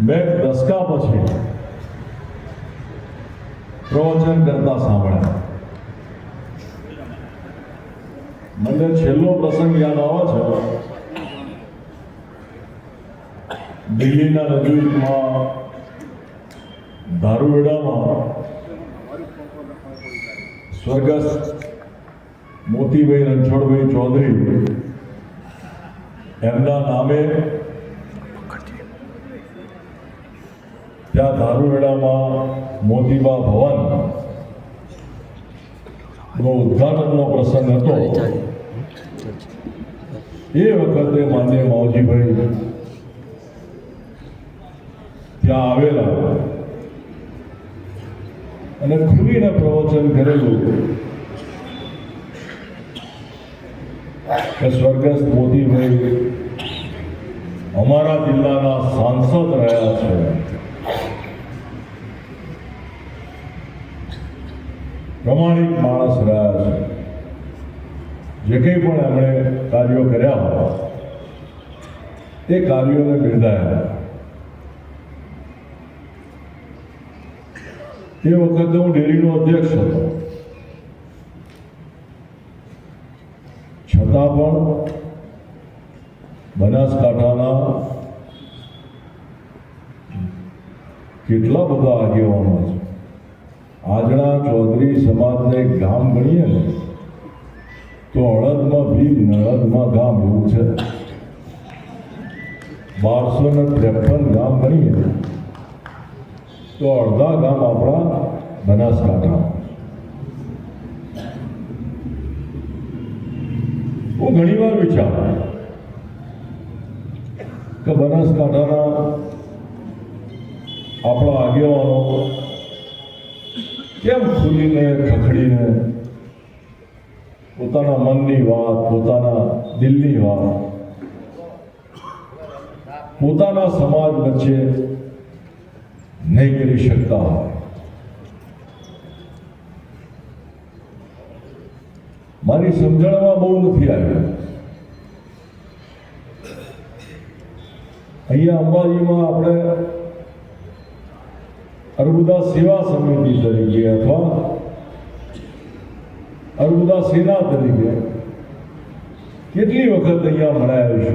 બે દસકા પછી પ્રવચન કરતા સાંભળ્યા. મને છેલ્લો પ્રસંગ યાદ આવે છે. દિલ્હીના નજીકમાં દારૂવેડામાં સ્વર્ગસ્થ મોતીભાઈ રણછોડભાઈ ચૌધરી એમના નામે ત્યાં ધારુવેડામાં મોતીબા ભવન નો ઉદ્ઘાટનનો પ્રસંગ હતો. એ વખતે માન્ય માવજીભાઈ ત્યાં આવેલા અને ખુલીને પ્રવચન કરેલું કે સ્વર્ગસ્થ મોદીભાઈ અમારા જિલ્લાના સાંસદ રહ્યા છે. પ્રમાણિક માણસ રહ્યા છે. જે કંઈ પણ એમણે કાર્યો કર્યા હોય તે કાર્યોને બિરદાયા એ વખતે હું ડેરીનો અધ્યક્ષ હતો. છતાં પણ બનાસકાંઠાના કેટલા બધા આગેવાનો છે. આજના ચૌધરી સમાજને ગામ ગણીએ ને, તો અડદમાં ભીમ નળદમાં ગામ એવું છે. બારસો ને ત્રેપન ગામ ગણીએ તો અડધા ગામ આપણા બનાસકાંઠા હું ઘણી વાર વિચારું કે બનાસકાંઠાના આપણા આગેવાનો કેમ ખુલીને ખખડીને પોતાના મનની વાત, પોતાના દિલની વાત. પોતાના સમાજ વચ્ચે નહીં કરી શકતા હોય. મારી સમજણમાં બહુ નથી આવ્યું. અહીંયા અંબાજીમાં આપણે અર્બુદા સેવા સમિતિ તરીકે અથવા અર્બુદા સેના તરીકે કેટલી વખત અહીંયા મળ્યા છે?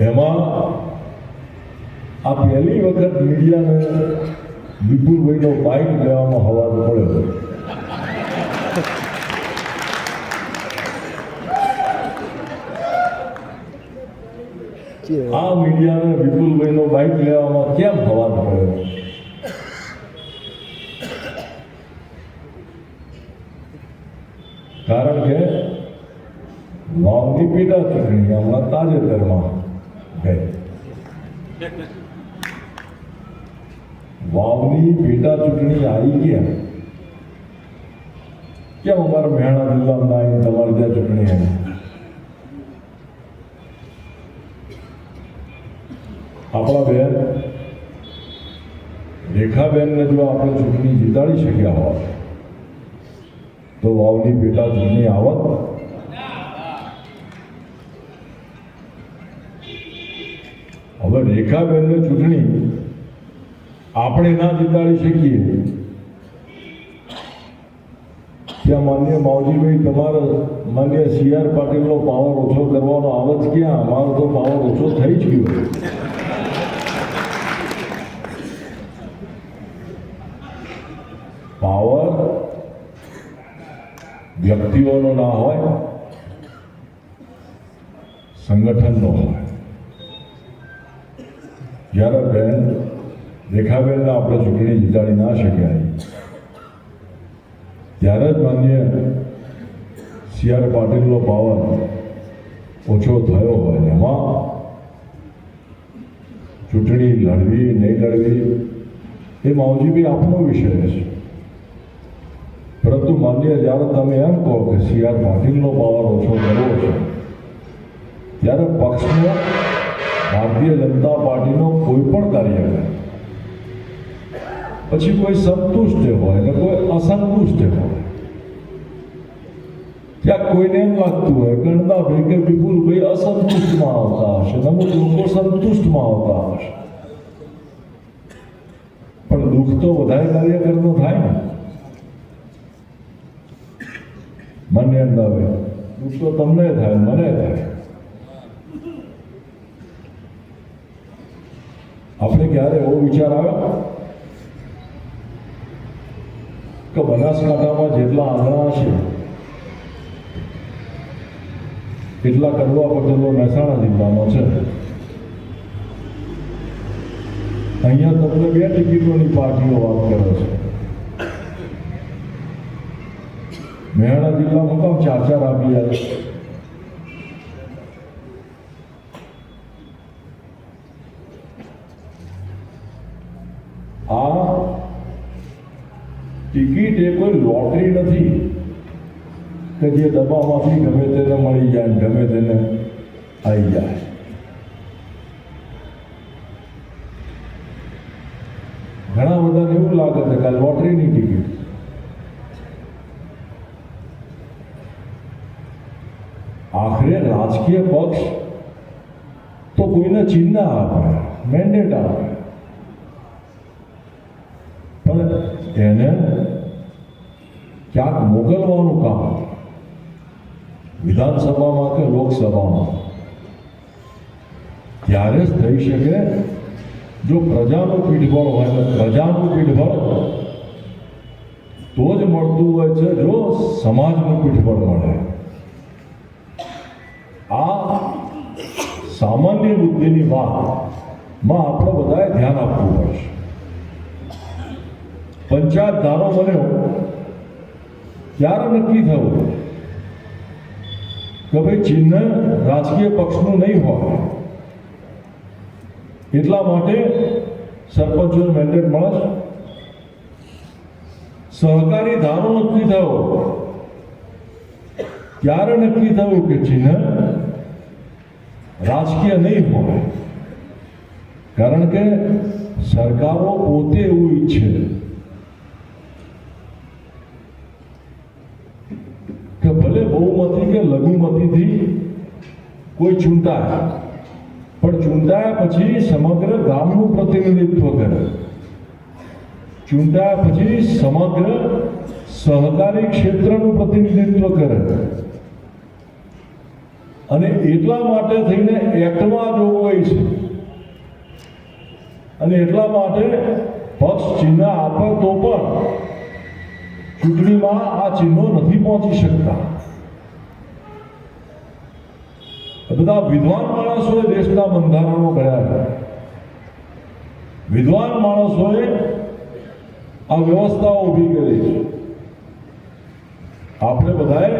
એમાં આ પહેલી વખત મીડિયાને વિપુલભાઈનો બાઇક લેવામાં હવાલો પડ્યો આ મીડિયાને વિપુલભાઈનો બાઇક લેવામાં કેમ હવાલ પડ્યો કારણ કે વાવની પેટા ચૂંટણી હમણાં તાજેતરમાં ગઈ. વાવની પેટા ચૂંટણી આવી ગયા. કેમ અમારા મહેણા જિલ્લામાં તમારી ત્યાં ચૂંટણી આવી? આપણા બેન રેખાબેનને જો આપણે ચૂંટણી જીતાડી શક્યા હોત, તો વાવની પેટા ચૂંટણી આવત? હવે રેખાબેનને ચૂંટણી આપણે ના જીતાડી શકીએ? ત્યાં માન્ય માવજીભાઈ, તમારે માન્ય સી આર પાટીલનો પાવર ઓછો કરવાનો આવત ક્યાં? અમારો તો પાવર ઓછો થઈ જ ગયો. પાવર વ્યક્તિઓનો ના હોય, સંગઠનનો હોય. જ્યારે બેન રેખાબેનને આપણે ચૂંટણી જીતાડી ના શક્યા ત્યારે જ માન્ય સી આર પાટીલનો પાવર ઓછો થયો હોય એમાં ચૂંટણી લડવી, નહીં લડવી, એ માવજી બી આપણો વિષય છે. પરંતુ માન્ય જ્યારે તમે એમ કહો કે સી આર પાટીલનો પાવર ઓછો કરવો છે ત્યારે પક્ષનો ભારતીય જનતા પાર્ટીનો કોઈ પણ કાર્યકર પછી કોઈ સંતુષ્ટ હોય ને કોઈ અસંતુષ્ટ હોય ત્યાં કોઈને એમ લાગતું હોય ગણદાભાઈ કે વિપુલભાઈ અસંતુષ્ટ અસંતુષ્ટમાં આવતા હશે અને અમુક લોકો સંતુષ્ટમાં આવતા હશે પણ દુઃખ તો વધારે કાર્યકરનું થાય ને મને અંદર આવે તો તમને થાય, મને થાય. આપણે ક્યારે એવો વિચાર આવ્યો? કે બનાસકાંઠામાં જેટલા આંગણા છે, એટલા કડવા પટેલો મહેસાણા જિલ્લાનો છે. અહીંયા તમને બે ટિકિટોની પાર્ટીઓ વાત કરે છે. મહેસાણા જિલ્લામાં કામ ચાર ચાર આપી જાય આ ટિકિટ એ કોઈ લોટરી નથી કે જે ડબ્બામાંથી ગમે તેને મળી જાય, ગમે તેને આવી જાય. ઘણા બધાને એવું લાગે છે કે લોટરીની ટિકિટ આખરે રાજકીય પક્ષ તો કોઈને ચિહ્ન આપે મેન્ડેટ આપે. પણ એને ક્યાંક મોકલવાનું કામ વિધાનસભામાં કે લોકસભામાં ત્યારે જ થઈ શકે. જો પ્રજાનું પીઠબળ હોય તો પ્રજાનું પીઠબળ તો જ મળતું હોય છે, જો સમાજનું પીઠબળ મળે. આ સામાન્ય બુદ્ધિની વાતમાં આપણે બધાએ ધ્યાન આપવું પડશે. પંચાયત ધારો બન્યો, ત્યારે નક્કી થયું કે ભાઈ ચિહ્ન રાજકીય પક્ષનું નહીં હોય. એટલા માટે સરપંચોને મેન્ડેટ મળે સહકારી ધારો નક્કી થયો. ત્યારે નક્કી થયું કે ચિહ્ન રાજકીય નહીં હોય. કારણ કે સરકારો પોતે એવું ઈચ્છે. કે ભલે બહુમતી કે લઘુમતીથી કોઈ ચૂંટાય, પણ ચૂંટાયા પછી સમગ્ર ગામનું પ્રતિનિધિત્વ કરે. ચૂંટાયા પછી સમગ્ર સહકારી ક્ષેત્રનું પ્રતિનિધિત્વ કરે. અને એટલા માટે થઈને એક્ટમાં જોગવાઈ છે. અને એટલા માટે પક્ષ ચિહ્ન આપે તો પણ ચૂંટણીમાં આ ચિહ્નો નથી પહોંચી શકતા. બધા વિદ્વાન માણસોએ દેશના બંધારણો કર્યા છે. વિદ્વાન માણસોએ આ વ્યવસ્થાઓ ઊભી કરી છે. આપણે બધાએ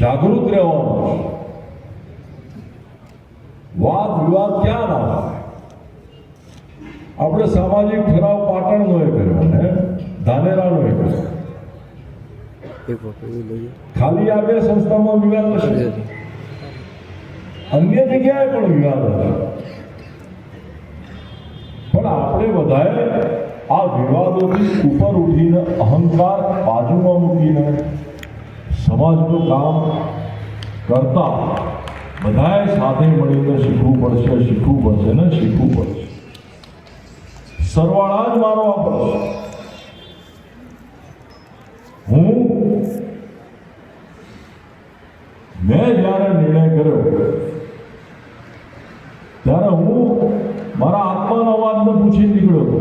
જાગૃત રહેવાનું છે. વાદ વિવાદ ક્યાં ના થાય? આપણે સામાજિક ઠરાવ પાટણનો એ કર્યો ને ધાનેરાનો એ કર્યો. ખાલી આ બે સંસ્થામાં વિવાદ નથી અન્ય જગ્યાએ પણ વિવાદ હતા પણ આપણે બધાએ આ વિવાદોથી ઉપર ઉઠીને અહંકાર બાજુમાં મૂકીને સમાજનું કામ કરતા બધાએ સાથે મળીને શીખવું પડશે શીખવું પડશે ને શીખવું પડશે. સરવાળા જ મારવા પડશે હું મેં જ્યારે નિર્ણય કર્યો, ત્યારે હું મારા આત્માના અવાજને પૂછી નીકળ્યો. હતો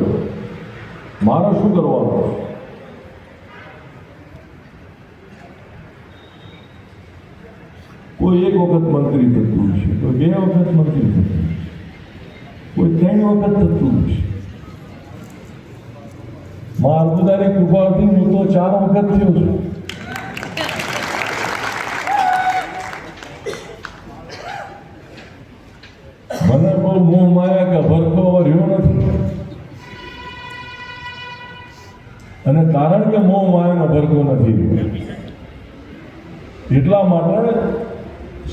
મારે શું કરવાનું? કોઈ એક વખત મંત્રી થતું છે કોઈ બે વખત મંત્રી થતું કોઈ ત્રણ વખત થતું છે માર્ગુદારી કૃપાથી હું તો ચાર વખત થયો છું. મને કોઈ મોહ માયા કે ભરકો રહ્યો નથી. અને કારણ કે મોહ માયાનો ભરકો નથી એટલા માટે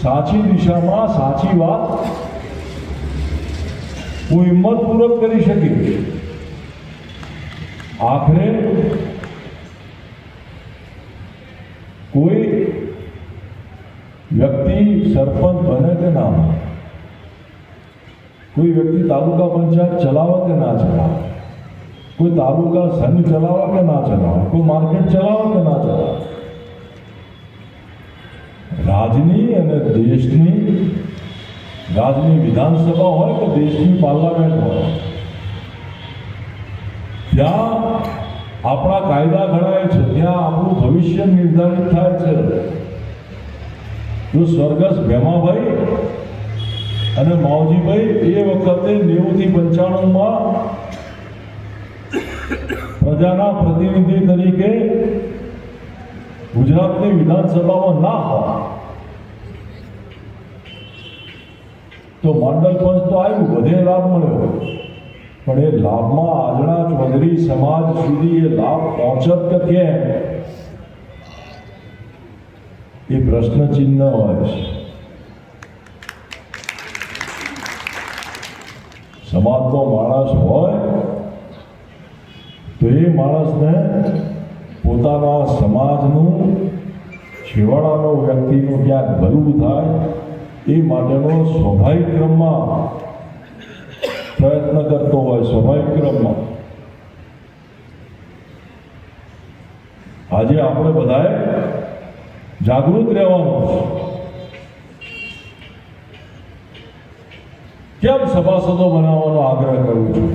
સાચી દિશામાં સાચી વાત હું હિંમતપૂર્વક કરી શકીશ. આખરે કોઈ વ્યક્તિ વ્યક્તિ સરપંચ બને કે ના બને, કોઈ વ્યક્તિ તાલુકા પંચાયત ચલાવે કે ના ચલાવે, કોઈ તાલુકા સંઘ ચલાવે કે ના ચલાવે, કોઈ માર્કેટ ચલાવે કે ના ચલાવે રાજની અને દેશની, રાજની વિધાનસભા હોય કે દેશની પાર્લામેન્ટ હોય. ત્યાં આપણા કાયદા ઘડાય છે, ત્યાં આપણું ભવિષ્ય નિર્ધારિત થાય છે. જો સ્વર્ગસ્થ ભેમાભાઈ અને માવજીભાઈ એ વખતે નેવુંથી પંચાણુંમાં પ્રજાના પ્રતિનિધિ તરીકે ગુજરાતની વિધાનસભામાં ના હોય તો મંડળ પંચ તો આવ્યું, બધે લાભ મળ્યો. પણ એ લાભમાં આજના ચૌધરી સમાજ સુધી એ લાભ પહોંચત કે કેમ? એ પ્રશ્ન ચિહ્ન હોય છે. સમાજનો માણસ હોય, તો એ માણસને પોતાના સમાજનું છેવાડાનો વ્યક્તિનું ક્યાંક ભલું થાય એ માટેનો સ્વાભાવિક ક્રમમાં પ્રયત્ન કરતો હોય સ્વાભાવિક ક્રમમાં આજે આપણે બધાએ જાગૃત રહેવાનું કેમ સભાસદો બનાવવાનો આગ્રહ કરું છું?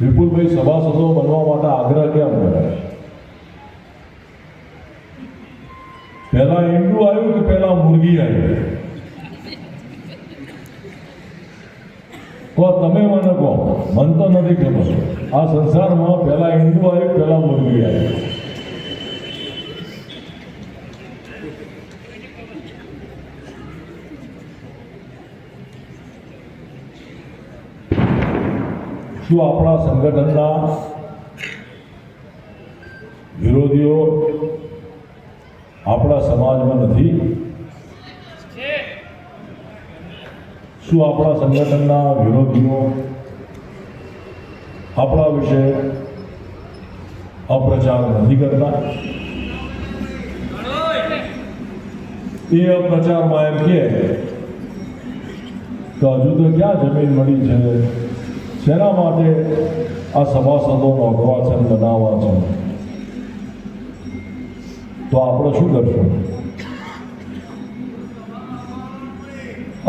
વિપુલભાઈ, સભાસદો બનવા માટે આગ્રહ કેમ કરે છે પહેલા ઈંડું આવ્યું કે પહેલા મુરગી આવી કહો તમે મને કહો મન તો નથી ખબર આ સંસારમાં પહેલા ઈંડું આવ્યું પહેલા મુરગી આવી શું આપણા સંગઠનના વિરોધીઓ આપણા સમાજમાં નથી? શું આપણા સંગઠનના વિરોધીઓ આપણા વિશે અપ્રચાર નથી કરતા? એ અપ્રચારમાં એમ કે તો હજુ તો ક્યાં જમીન મળી છે? શેના માટે આ સભાસદોનો અગ્રવાચન બનાવવા છે? તો આપણે શું કરશું?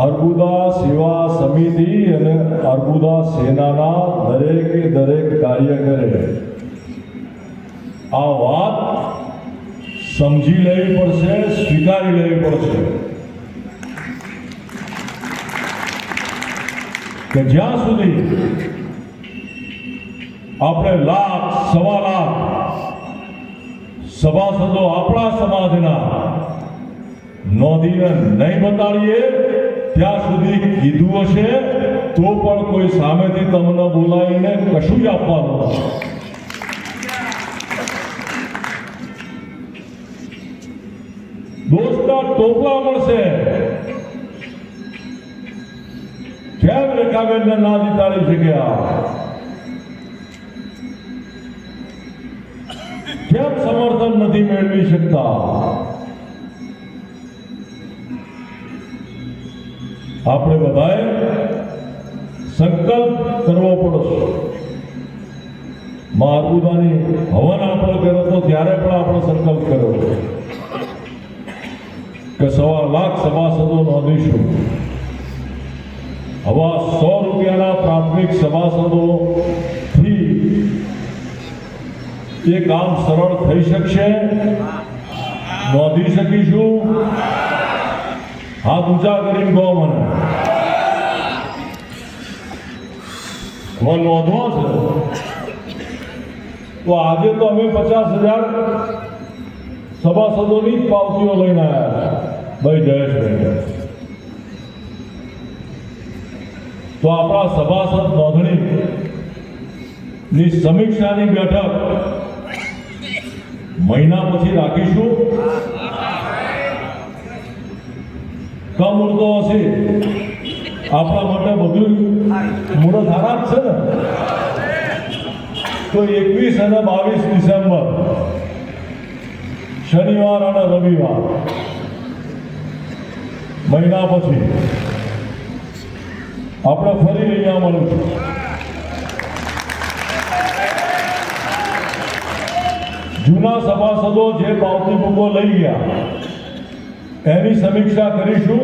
અર્બુદા સેવા સમિતિ અને અર્બુદા સેનાના દરેકે દરેક કાર્ય કરે આ વાત સમજી લેવી પડશે, સ્વીકારી લેવી પડશે. કે જ્યાં સુધી આપણે લાખ, સવા લાખ સભાસદો આપણા સમાજના. નોંધીને નહીં બતાડીએ, ત્યાં સુધી કીધું હશે, તો પણ કોઈ સામેથી તમને બોલાવીને કશું જ આપવાનું દોસ્તના ટોપલા મળશે. કેમ રેખાબેન ના જીતાડી શક્યા? નથી મેળવી શકતા. આપણે બધાએ સંકલ્પ કરવો પડશે. મારુદાની હવન આપણે કર્યો તો ત્યારે પણ આપણે સંકલ્પ કર્યો. કે સવા લાખ સભાસદો નોંધીશું. હવા સો રૂપિયાના પ્રાથમિક સભાસદોથી એ કામ સરળ થઈ શકશે? નોંધી શકીશું? હાથ ઊંચા કરીને કહો મને. હવે નોંધવો છે તો આજે તો અમે પચાસ હજાર સભાસદોની જ પાવતીઓ લઈને આવ્યા ભાઈ, જયેશભાઈ તો આપણા સભાસદ નોંધણી ની સમીક્ષાની બેઠક મહિના પછી રાખીશું. કમ ઉડતો હશે. આપણા માટે બધું મુહૂર્ત ખરાબ છે ને. તો એકવીસ અને બાવીસ ડિસેમ્બર, શનિવાર અને રવિવાર, મહિના પછી. આપણે ફરી અહીંયા મળીશું. જૂના સભાસદો જે પાવતી બુકો લઈ ગયા, એની સમીક્ષા કરીશું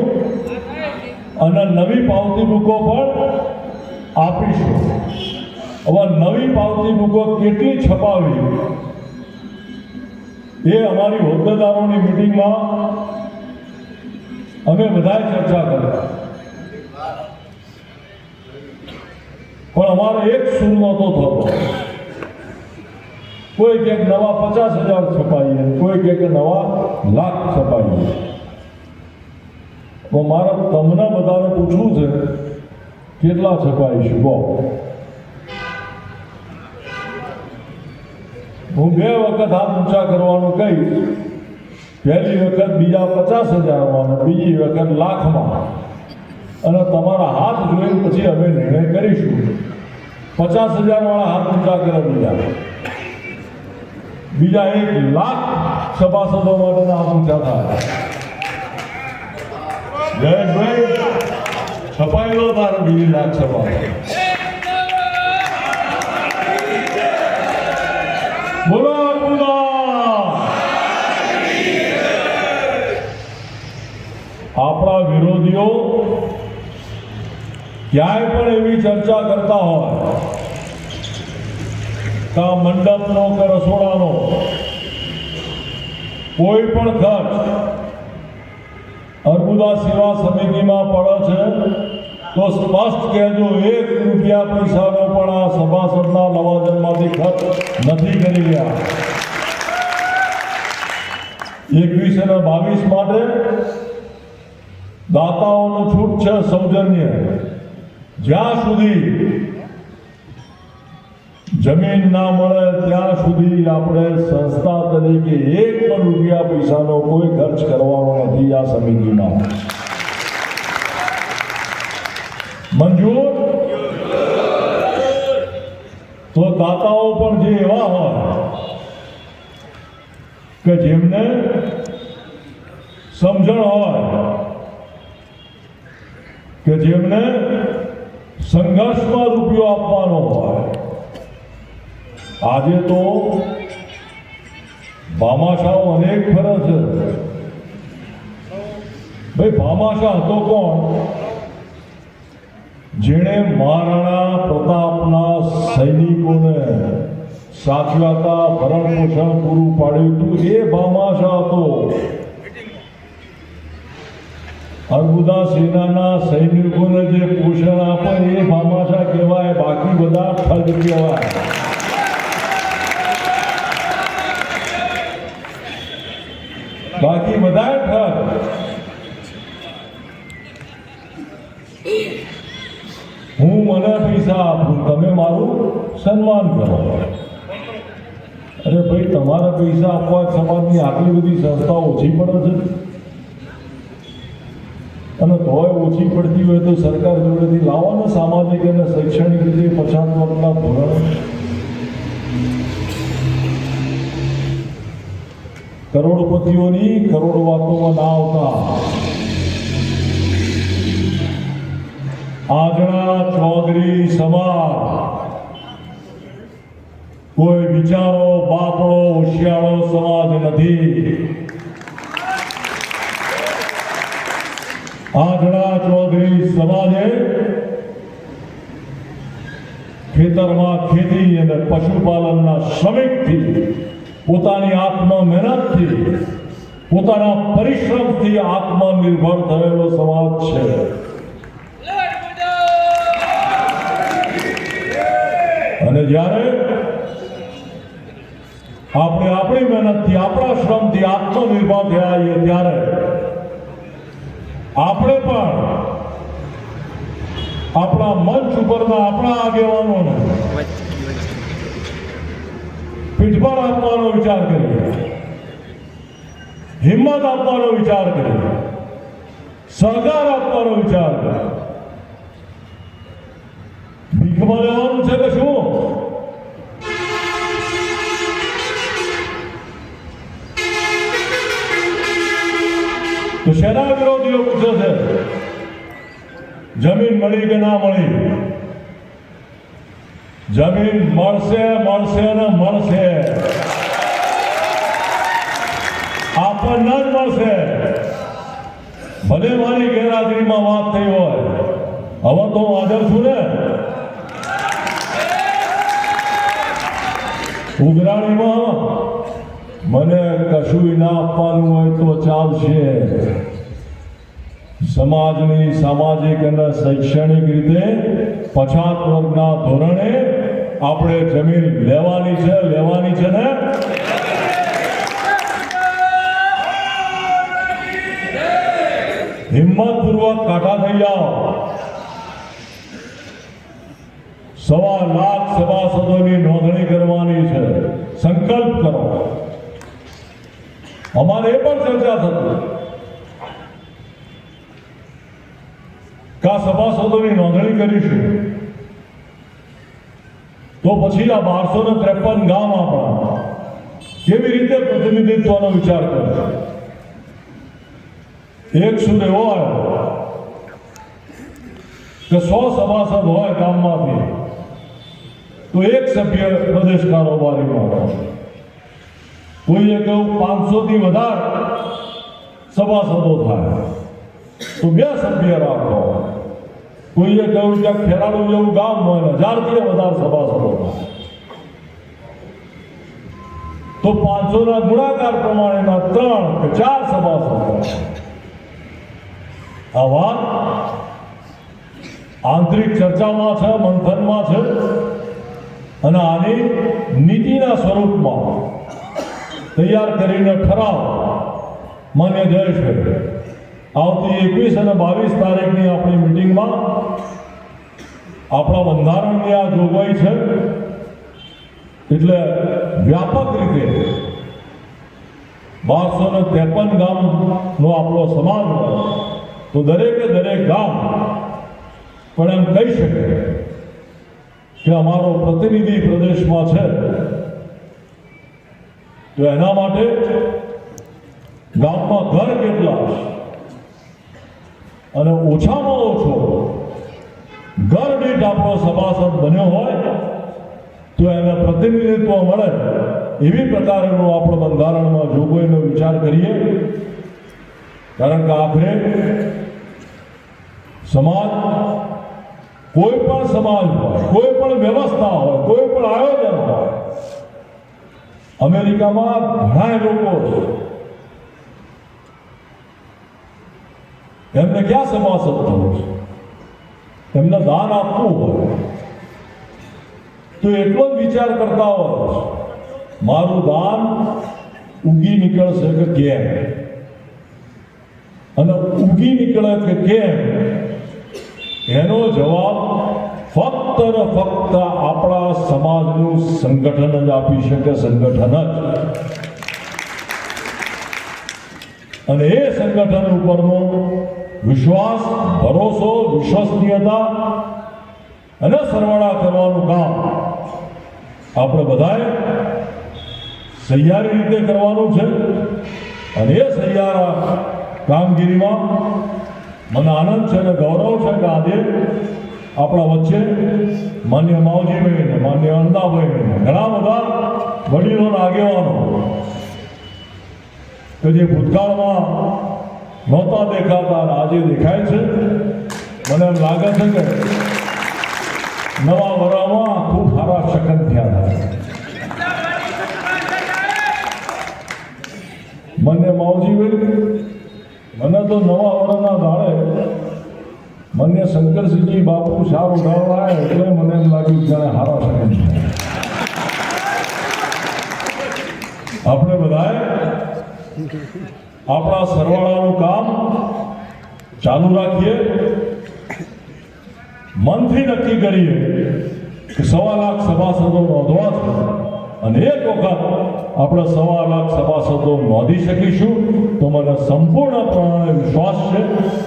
અને નવી પાવતી બુકો પણ આપીશું. હવે નવી પાવતી બુકો કેટલી છપાવી? એ અમારી હોદ્દેદારોની મિટિંગમાં અમે બધાએ ચર્ચા કરી. પણ અમારે એક સુર નહોતો થતો. કોઈ ક્યાંક નવા પચાસ હજાર છપાઈએ, કોઈ કે કે નવા લાખ છપાઈએ. તો મારે તમને બધાને પૂછવું છે, કેટલા છપાઈશું? બહુ હું બે વખત હાથ ઊંચા કરવાનું કહીશ, પહેલી વખત બીજા પચાસ હજારમાં બીજી વખત લાખમાં. અને તમારા હાથ જોઈને પછી અમે નિર્ણય કરીશું. પચાસ હજારવાળા હાથ ઊંચા કરે બીજા. બીજા એક લાખ સભાસદો માટેના ઊંચા થાય જયેશભાઈ છપાયેલો તારો બીજી લાખ સભા. બોલો આપણા વિરોધીઓ ક્યાંય પણ એવી ચર્ચા કરતા હોય કે મંડપનો કે રસોડાનો કોઈ પણ ખર્ચ અર્બુદા સેવા સમિતિમાં પડે છે, તો સ્પષ્ટ કહેજો, એક રૂપિયા પૈસાનો પણ આ સભાસદના લવાજનમાંથી ખર્ચ નથી કરી રહ્યા. એકવીસ અને બાવીસ માટે દાતાઓનું છૂટ છે, સૌજન્ય. જ્યાં સુધી જમીન ના મળે ત્યાં સુધી આપણે સંસ્થા તરીકે એક પણ રૂપિયા પૈસાનો કોઈ ખર્ચ કરવાનો નથી આ સમિતિમાં. મંજૂર? તો દાતાઓ પણ જે એવા હોય, કે જેમને સમજણ હોય, કે જેમને સંઘર્ષમાં રૂપિયો આપવાનો હોય આજે તો ભામાશાઓ અનેક ફરે છે. ભાઈ ભામાશા હતો કોણ? જેણે મહારાણા પ્રતાપના સૈનિકોને સાચવાતા ભરણ પોષણ પૂરું પાડ્યું હતું. એ ભામાશા હતો. અર્બુદા સેનાના સૈનિકોને જે પોષણ આપે એ ભામાશા કહેવાય, બાકી બધા ઠગ કહેવાય. બાકી બધા ઠર હું મને પૈસા આપું, તમે મારું સન્માન કરો. અરે ભાઈ, તમારા પૈસા આપવા સમાજની આટલી બધી સંસ્થાઓ ઓછી પડે છે. અને તોય ઓછી પડતી હોય તો સરકાર જોડેથી લાવો ને સામાજિક અને શૈક્ષણિક રીતે પછાત વર્ગના ધોરણ. કરોડપતિઓની કરોડ વાતોમાં ના આવતા. આજના ચૌધરી સમાજ, કોઈ વિચારો બાપડો હોશિયાળો સમાજ નથી. આજના ચૌધરી સમાજે ખેતરમાં ખેતી અને પશુપાલનના શ્રમિકથી પોતાની આત્મ મહેનતથી પોતાના પરિશ્રમથી આત્મનિર્ભર થયેલો સમાજ છે. અને જ્યારે આપણે આપણી મહેનતથી આપણા શ્રમથી આત્મનિર્ભર થયા છીએ ત્યારે આપણે પણ આપણા મંચ ઉપરના આપણા આગેવાનોને પીઠબળ આપવાનો વિચાર કરીએ. હિંમત આપવાનો વિચાર કરીએ. સહકાર આપવાનો વિચાર કરીએ. ભીખમાં લેવાનું છે કે શું? તો શેના વિરોધીઓ પૂછે છે? જમીન મળી કે ના મળી? જમીન મળશે મળશે ને મળશે. આપણને જ મળશે. ભલે મારી ગેરહાજરીમાં વાત થઈ હોય. હવે તો હું હાજર છું ને. ઉઘરાણીમાં મને કશું ના આપવાનું હોય તો ચાલશે. સમાજની સામાજિક અને શૈક્ષણિક રીતે પછાત વર્ગના ધોરણે આપણે જમીન લેવાની છે લેવાની છે ને? હિંમતપૂર્વક કાઢા થઈ જાઓ. સવા લાખ સભાસદોની નોંધણી કરવાની છે. સંકલ્પ કરો. અમારે એ પણ ચર્ચા થતી કા સભાસદોની નોંધણી કરીશું તો પછી આ બારસો ને ત્રેપન ગામ આપણા કેવી રીતે પ્રતિનિધિત્વનો વિચાર કરશે એક સુર એવો આવ્યો કે સો સભાસદ હોય ગામમાંથી, તો એક સભ્ય પ્રદેશ કારોબારીમાં હોય. કોઈએ કહ્યું, પાંચસો થી વધારે સભાસદો થાય. તો બે સભ્ય રાખો. કોઈએ કહ્યું કે ખેરાળું જેવું ગામ હોય હજારથી વધારે સભાસદો તો પાંચસો ના ગુણાકાર પ્રમાણેના ત્રણ કે ચાર સભાસદો આ વાત આંતરિક ચર્ચામાં છે, મંથનમાં છે, અને આની નીતિના સ્વરૂપમાં તૈયાર કરીને ઠરાવ. માન્ય જયેશભાઈ આવતી એકવીસ અને બાવીસ તારીખની આપણી મિટિંગમાં આપણા બંધારણની આ જોગવાઈ છે. એટલે વ્યાપક રીતે બારસો ને ત્રેપન ગામનો આપણો સમાજ હોય તો દરેકે દરેક ગામ પણ એમ કહી શકે કે અમારો પ્રતિનિધિ પ્રદેશમાં છે. તો એના માટે ગામમાં ઘર કેટલા અને ઓછામાં ઓછો ઘર દીઠ આપણો સભાસદ બન્યો હોય તો એને પ્રતિનિધિત્વ મળે એવી પ્રકારનો આપણો બંધારણમાં જોગવાઈનો વિચાર કરીએ, કારણ કે આખરે સમાજ, કોઈ પણ સમાજ હોય, કોઈ પણ વ્યવસ્થા હોય, કોઈ પણ આયોજન હોય, અમેરિકામાં ઘણા લોકો એમને ક્યાં સમાસ થવું છે એમને દાન આપવું હોય તો એટલો જ વિચાર કરતા હોય મારું દાન ઉગી નીકળશે કે કેમ અને ઉગી નીકળે કે કેમ એનો જવાબ ફક્ત ને ફક્ત આપણા સમાજનું સંગઠન જ આપી શકે સંગઠન જ અને એ સંગઠન ઉપરનો વિશ્વાસ, ભરોસો, વિશ્વસનીયતા અને સરવાળા કરવાનું કામ આપણે બધાએ સહિયારી રીતે કરવાનું છે અને એ સહિયારા કામગીરીમાં મને આનંદ છે અને ગૌરવ છે કે આજે આપણા વચ્ચે માન્ય માવજીભાઈ ને માન્ય અંદાભાઈ ઘણા બધા વડીલોના આગેવાનો કે જે ભૂતકાળમાં નહોતા દેખાતા આજે દેખાય છે. મને એમ લાગે છે કે નવા વરામાં ખૂબ સારા શકન થયા હતા મને માવજીભાઈ મને તો નવા વરાના દાડે મને શંકરસિંહજી બાપુ સારું ઉઠાવવા આવ્યા એટલે મને એમ લાગ્યું જાણે હારા શકે છે. આપણે બધાએ આપણા સરવાળાનું કામ ચાલુ રાખીએ. મનથી નક્કી કરીએ કે સવા લાખ સભાસદો નોંધવા છે અને એક વખત આપણે સવા લાખ સભાસદો નોંધી શકીશું. તો મને સંપૂર્ણપણે વિશ્વાસ છે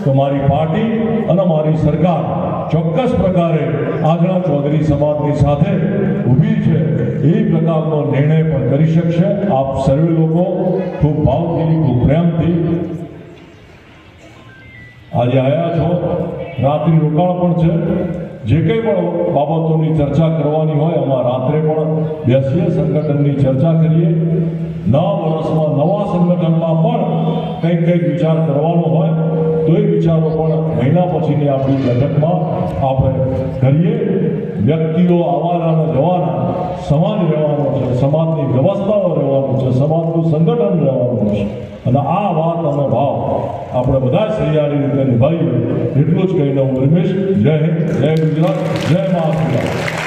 કે મારી પાર્ટી અને મારી સરકાર ચોક્કસ પ્રકારે આજના ચૌધરી સમાજની સાથે ઊભી છે. એ પ્રકારનો નિર્ણય પણ કરી શકશે. આપ સર્વે લોકો ખૂબ ભાવથી ખૂબ પ્રેમથી આજે આવ્યા છો. રાત્રિ રોકાણ પણ છે. જે કંઈ પણ બાબતોની ચર્ચા કરવાની હોય એમાં રાત્રે પણ બેસીએ, સંગઠનની ચર્ચા કરીએ. નવા વર્ષમાં નવા સંગઠનમાં પણ કંઈક કંઈક વિચાર કરવાનો હોય. તો વિચારો પણ મહિના પછીની આપણી બેઠકમાં આપણે કરીએ. વ્યક્તિઓ આવવાના જવાના, સમાજ રહેવાનો છે, સમાજની વ્યવસ્થાઓ રહેવાનું છે, સમાજનું સંગઠન રહેવાનું છે. અને આ વાત અને ભાવ આપણે બધા સહિયારી રીતે નિભાવીએ. એટલું જ કહીને હું રમેશ. જય હિન્દ, જય ગુજરાત, જય મહારાષ્ટ્ર